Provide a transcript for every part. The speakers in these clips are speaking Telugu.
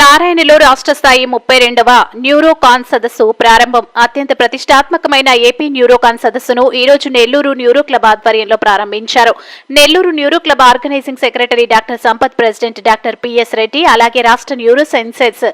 నారాయణలో రాష్ట్ర స్థాయి ముప్పై రెండవ న్యూరోకాన్ సదస్సు ప్రారంభం. అత్యంత ప్రతిష్టాత్మకమైన ఏపీ న్యూరోకాన్ సదస్సును ఈ రోజు నెల్లూరు న్యూరో క్లబ్ ఆధ్వర్యంలో ప్రారంభించారు. Nellore neuro club organizing secretary doctor Sampath president doctor PS Reddy అలాగే రాష్ట్ర న్యూరో సైన్సెస్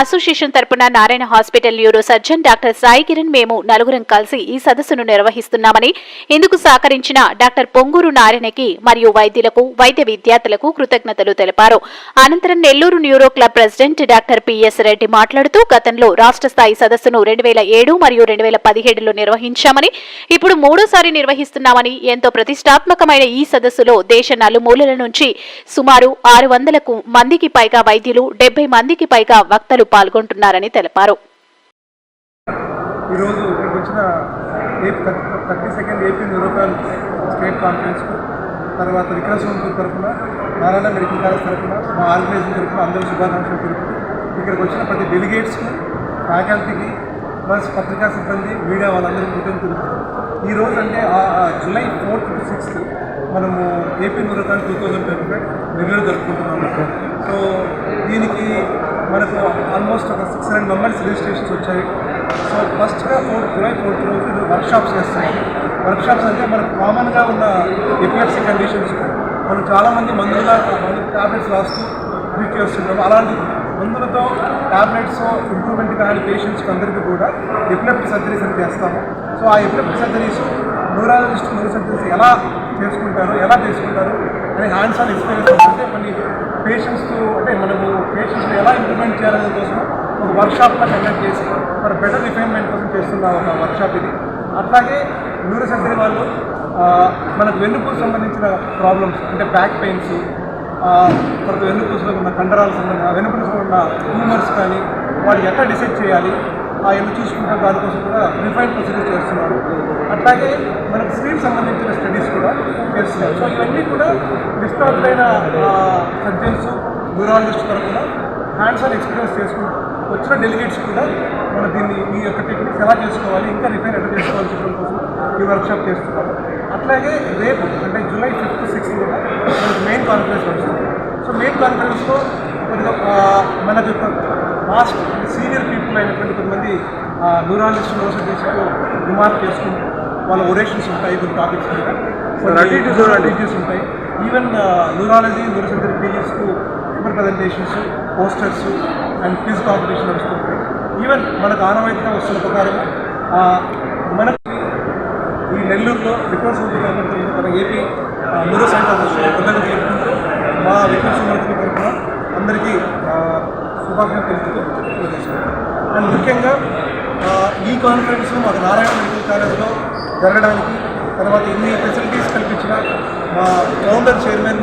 అసోసియేషన్ తరపున Narayana hospital neuro surgeon doctor Sai Kiran మేము నలుగురం కలిసి ఈ సదస్సును నిర్వహిస్తున్నామని ఇందుకు సహకరించిన డాక్టర్ పొంగూరు నారాయణకి మరియు వైద్యులకు వైద్య విద్యార్థులకు కృతజ్ఞతలు తెలిపారు. అనంతరం Nellore neuro club president doctor PS Reddy మాట్లాడుతూ గతంలో రాష్ట్ర స్థాయి సదస్సును రెండు వేల ఏడు మరియు రెండు వేల పదిహేడులో నిర్వహించామని ఇప్పుడు మూడోసారి నిర్వహిస్తున్నామని ఎంతో ప్రతిష్టాత్మకమైన ఈ సదస్సులో దేశ నలుమూలల నుంచి సుమారు ఆరు వందలకు మందికి పైగా వైద్యులు డెబ్బై మందికి పైగా వక్తలు పాల్గొంటున్నారని తెలిపారు. ఈరోజు ఇక్కడికి వచ్చిన AP thirty second AP Neurocon state కాన్ఫరెన్స్కు తర్వాత విక్రమస్వామి తరఫున నారాయణ మెడికల్ కాలేజ్ తరఫున మా ఆర్గనైజింగ్ తరఫున అందరూ శుభాకాంక్షలు తెలుపుతూ ఇక్కడికి వచ్చిన ప్రతి డెలిగేట్స్కి ఫ్యాకల్టీకి ప్లస్ పత్రికా సిబ్బంది మీడియా వాళ్ళందరికీ కృతజ్ఞతలు తెలుపుతారు ఈ రోజు అంటే జూలై ఫోర్త్ టు సిక్స్త్ మనము AP Neurocon two thousand twenty five Nellore జరుపుకుంటున్నాము సో దీనికి మనకు ఆల్మోస్ట్ ఒక సిక్స్ హండ్రెడ్ మెంబర్స్ రిజిస్ట్రేషన్స్ వచ్చాయి. సో ఫస్ట్గా ఫోర్త్ జూలై ఫోర్త్ రోజు వర్క్షాప్స్ చేస్తున్నాం వర్క్షాప్స్ అంటే మనకు కామన్గా ఉన్న ఎపిఎఫ్సీ కండిషన్స్ మనం చాలామంది మందులుగా మందు టాబ్లెట్స్ రాస్తూ ట్రీట్ చేస్తుంటాం అలాంటి మందులతో టాబ్లెట్స్ ఇంప్రూవ్మెంట్ కానీ పేషెంట్స్కి అందరికీ కూడా ఎపిలెప్టిక్ సర్జరీస్ అని చేస్తాము. సో ఆ epileptic surgeries neurologist neuro surgeries ఎలా చేసుకుంటారు ఎలా చేసుకుంటారు అనే హ్యాండ్స్ ఆన్ ఎక్స్పీరియన్స్ అంటే కొన్ని పేషెంట్స్తో అంటే మనము పేషెంట్స్ని ఎలా ఇంప్లిమెంట్ చేయాలనే కోసం ఒక వర్క్షాప్లో కండక్ట్ చేసి ఫర్ బెటర్ రిఫైన్మెంట్ కోసం చేస్తున్న ఒక వర్క్షాప్ ఇది. అట్లాగే న్యూరో సర్జరీ వాళ్ళు మనకు వెన్నుపూస సంబంధించిన ప్రాబ్లమ్స్ అంటే బ్యాక్ పెయిన్స్ తర్వాత వెన్నుపూసలో ఉన్న కండరాల సంబంధించిన వెన్నుపూసలో ఉన్న ట్యూమర్స్ కానీ వాటికి ఎట్లా డిసైడ్ చేయాలి ఆ ఎన్ని చూసుకుంటే దానికోసం కూడా రిఫైన్ ప్రొసీజర్ చేస్తున్నారు. అట్లాగే మనకు స్క్రీన్ సంబంధించిన స్టడీస్ కూడా చేస్తున్నారు. సో ఇవన్నీ కూడా డిస్టార్ట్ అయిన సర్జన్స్ న్యూరాలజిస్ట్ తరఫున హ్యాండ్స్ ఆన్ ఎక్స్పీరియన్స్ చేసుకుంటూ వచ్చిన డెలిగేట్స్ కూడా మనం దీన్ని ఈ యొక్క టెక్నిక్స్ ఎలా చేసుకోవాలి ఇంకా రిఫైన్ ఎలా చేసుకోవాలి చెప్పడం కోసం ఈ వర్క్షాప్ చేస్తున్నాము. అట్లాగే రేపు అంటే జూలై ఫిఫ్త్ సిక్స్త్ కూడా మనకి మెయిన్ కాన్ఫరెన్స్ వస్తుంది. సో మెయిన్ కాన్ఫరెన్స్లో కొద్దిగా ఆ, మనకు లాస్ట్ సీనియర్ పీపుల్ అయినటువంటి కొంతమంది న్యూరాలజిస్ట్ యూనివర్సిటీస్తో రిమార్క్ చేసుకుంటూ వాళ్ళ ఒరేషన్స్ ఉంటాయి కొన్ని టాపిక్స్ రివ్యూస్ ఉంటాయి. Even neurology neurosurgery పీజీస్కు presentations posters and quiz competition నడుస్తుంది ఈవెన్ మనకు ఆనవాయితీగా వస్తున్న ప్రకారం మనకి ఈ నెల్లూరులో విక్రమ్ సుమతి మన ఏపీ న్యూరో సైన్స్ అసోసియేషన్ తెలుపుకుంటూ మా విక్రమ్ సుమతి తరఫున అందరికీ శుభాకాంక్షలు తెలుపుతూ అండ్ ముఖ్యంగా ఈ కాన్ఫరెన్స్ మాకు నారాయణ మెడికల్ కాలేజ్లో జరగడానికి తర్వాత ఇన్ని ఫెసిలిటీస్ కల్పించిన మా ఫౌండర్ చైర్మన్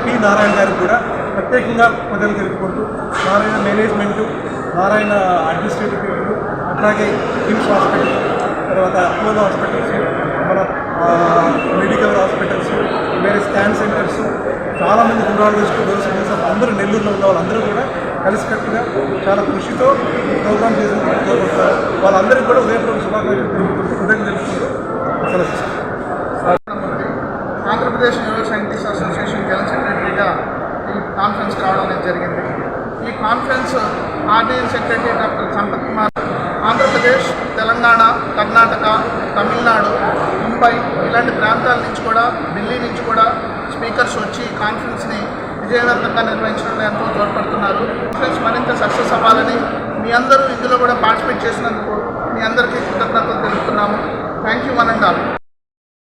పి. నారాయణ గారికి కూడా ప్రత్యేకంగా ప్రజలు తెలుపుకుంటూ Narayana management Narayana administrative people అట్లాగే కిమ్స్ హాస్పిటల్ తర్వాత అపోలో హాస్పిటల్స్ మన మెడికల్ హాస్పిటల్స్ వేరే స్కాన్ సెంటర్స్ చాలామంది న్యూరాలజిస్టు డోర్స్ అందరూ నెల్లూరులో ఉన్న వాళ్ళందరూ కూడా కలిసికట్టుగా చాలా కృషితో ప్రోగ్రామ్ చేసిన వాళ్ళందరికీ కూడా ఉదయపూర్వక శుభాకాంక్షలు తెలుపుకుంటూ హృదయం తెలుపుకుంటూ conference ordinance secretary doctor Sampath Kumar Andhra Pradesh Telangana Karnataka Tamil Nadu Mumbai ఇలాంటి ప్రాంతాల నుంచి కూడా ఢిల్లీ నుంచి కూడా స్పీకర్స్ వచ్చి కాన్ఫరెన్స్ని విజయవంతంగా నిర్వహించడంలో ఎంతో తోడ్పడుతున్నారు. కాన్ఫరెన్స్ మరింత సక్సెస్ అవ్వాలని మీ అందరూ ఇందులో కూడా పార్టిసిపేట్ చేసినందుకు మీ అందరికీ కృతజ్ఞతలు తెలుపుతున్నాము. Thank you one and all.